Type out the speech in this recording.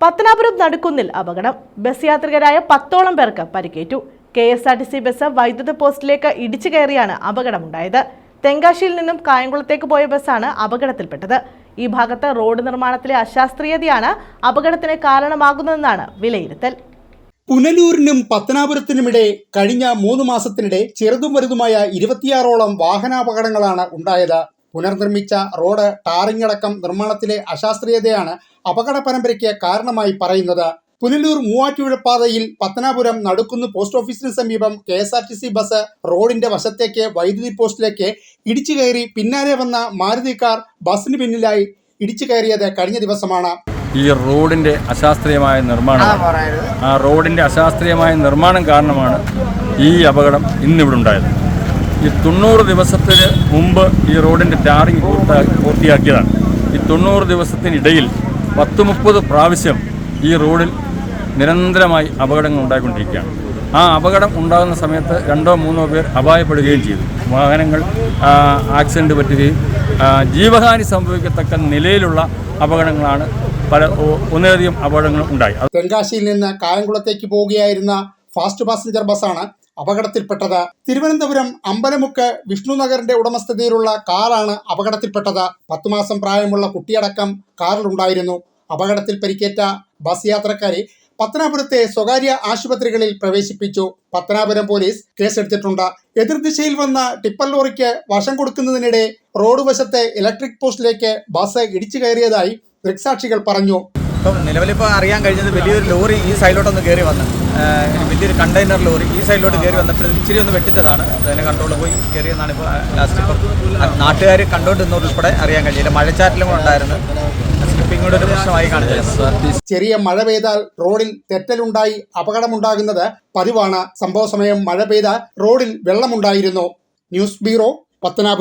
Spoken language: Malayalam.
പത്തനാപുരം നടുക്കുന്നിൽ അപകടം. ബസ് യാത്രികരായ പത്തോളം പേർക്ക് പരിക്കേറ്റു. K S R T C bus വൈദ്യുത പോസ്റ്റിലേക്ക് ഇടിച്ചു കയറിയാണ് അപകടമുണ്ടായത്. തെങ്കാശിയിൽ നിന്നും കായംകുളത്തേക്ക് പോയ ബസ്സാണ് അപകടത്തിൽപ്പെട്ടത്. ഈ ഭാഗത്ത് റോഡ് നിർമ്മാണത്തിലെ അശാസ്ത്രീയതയാണ് അപകടത്തിന് കാരണമാകുന്നതെന്നാണ് വിലയിരുത്തൽ. പുനലൂരിനും പത്തനാപുരത്തിനുമിടെ കഴിഞ്ഞ മൂന്ന് മാസത്തിനിടെ ചെറുതും വലുതുമായ ഇരുപത്തിയാറോളം വാഹനാപകടങ്ങളാണ് ഉണ്ടായത്. പുനർനിർമ്മിച്ച റോഡ് ടാറിംഗ് അടക്കം നിർമ്മാണത്തിലെ അശാസ്ത്രീയതയാണ് അപകട പരമ്പരയ്ക്ക് കാരണമായി പറയുന്നത്. പുനലൂർ മൂവാറ്റുപുഴ പാതയിൽ പത്തനാപുരം നടുക്കുന്ന് പോസ്റ്റ് ഓഫീസിന് സമീപം K S R T C bus റോഡിന്റെ വശത്തേക്ക് വൈദ്യുതി പോസ്റ്റിലേക്ക് ഇടിച്ചു കയറി പിന്നാലെ വന്ന മാരുതി കാർ ബസിന് പിന്നിലായി ഇടിച്ചു കയറിയത് കഴിഞ്ഞ ദിവസമാണ്. ഈ റോഡിന്റെ അശാസ്ത്രീയമായ നിർമ്മാണം ആ റോഡിന്റെ അശാസ്ത്രീയമായ നിർമ്മാണം കാരണമാണ് ഈ അപകടം ഇന്നിവിടെ ഉണ്ടായത്. ഈ തൊണ്ണൂറ് ദിവസത്തിന് മുമ്പ് ഈ റോഡിന്റെ ടാറിങ് പൂർത്ത പൂർത്തിയാക്കിയതാണ്. ഈ തൊണ്ണൂറ് ദിവസത്തിനിടയിൽ പത്ത് മുപ്പത് പ്രാവശ്യം ഈ റോഡിൽ നിരന്തരമായി അപകടങ്ങൾ ഉണ്ടായിക്കൊണ്ടിരിക്കുകയാണ്. ആ അപകടം ഉണ്ടാകുന്ന സമയത്ത് രണ്ടോ മൂന്നോ പേർ അപായപ്പെടുകയും ചെയ്തു. വാഹനങ്ങൾ ആക്സിഡന്റ് പറ്റുകയും ജീവഹാനി സംഭവിക്കത്തക്ക നിലയിലുള്ള അപകടങ്ങളാണ് പല ഒന്നിലധികം അപകടങ്ങൾ ഉണ്ടായി. തെങ്കാശിയിൽ നിന്ന് കായംകുളത്തേക്ക് പോവുകയായിരുന്ന ഫാസ്റ്റ് പാസഞ്ചർ ബസ്സാണ് അപകടത്തിൽപ്പെട്ടത്. തിരുവനന്തപുരം അമ്പലമുക്ക് വിഷ്ണു നഗറിന്റെ ഉടമസ്ഥതയിലുള്ള കാറാണ് അപകടത്തിൽപ്പെട്ടത്. പത്തു മാസം പ്രായമുള്ള കുട്ടിയടക്കം കാറിലുണ്ടായിരുന്നു അപകടത്തിൽ പരിക്കേറ്റ ബസ് യാത്രക്കാരെ പത്തനാപുരത്തെ സ്വകാര്യ ആശുപത്രികളിൽ പ്രവേശിപ്പിച്ചു. പത്തനാപുരം പോലീസ് കേസെടുത്തിട്ടുണ്ട്. എതിർദിശയിൽ വന്ന ടിപ്പർ ലോറിക്ക് വശം കൊടുക്കുന്നതിനിടെ റോഡ് വശത്തെ ഇലക്ട്രിക് പോസ്റ്റിലേക്ക് ബസ് ഇടിച്ചു കയറിയതായി ദൃക്സാക്ഷികൾ പറഞ്ഞു. ഇപ്പം നിലവിലിപ്പോൾ അറിയാൻ കഴിഞ്ഞത് വലിയൊരു ലോറി ഈ സൈഡിലോട്ടൊന്ന് കയറി വന്ന് വലിയൊരു കണ്ടെയ്നർ ലോറി ഈ സൈഡിലോട്ട് കയറി വന്നപ്പോൾ ഇച്ചിരി ഒന്ന് വെട്ടിച്ചതാണ്. അതിനെ കൺട്രോൾ പോയി കയറിയെന്നാണ് ഇപ്പോൾ ലാസ്റ്റ് ഇപ്പം നാട്ടുകാർ കണ്ടുകൊണ്ടിരുന്നതുൾപ്പെടെ അറിയാൻ കഴിഞ്ഞില്ല മഴച്ചാറ്റിലും കൂടെ ഉണ്ടായിരുന്നു. ഒരു ചെറിയ മഴ പെയ്താൽ റോഡിൽ തെറ്റലുണ്ടായി അപകടമുണ്ടാകുന്നത് പതിവാണ്. സംഭവ സമയം മഴ പെയ്ത റോഡിൽ വെള്ളമുണ്ടായിരുന്നു. News bureau Pathanapuram.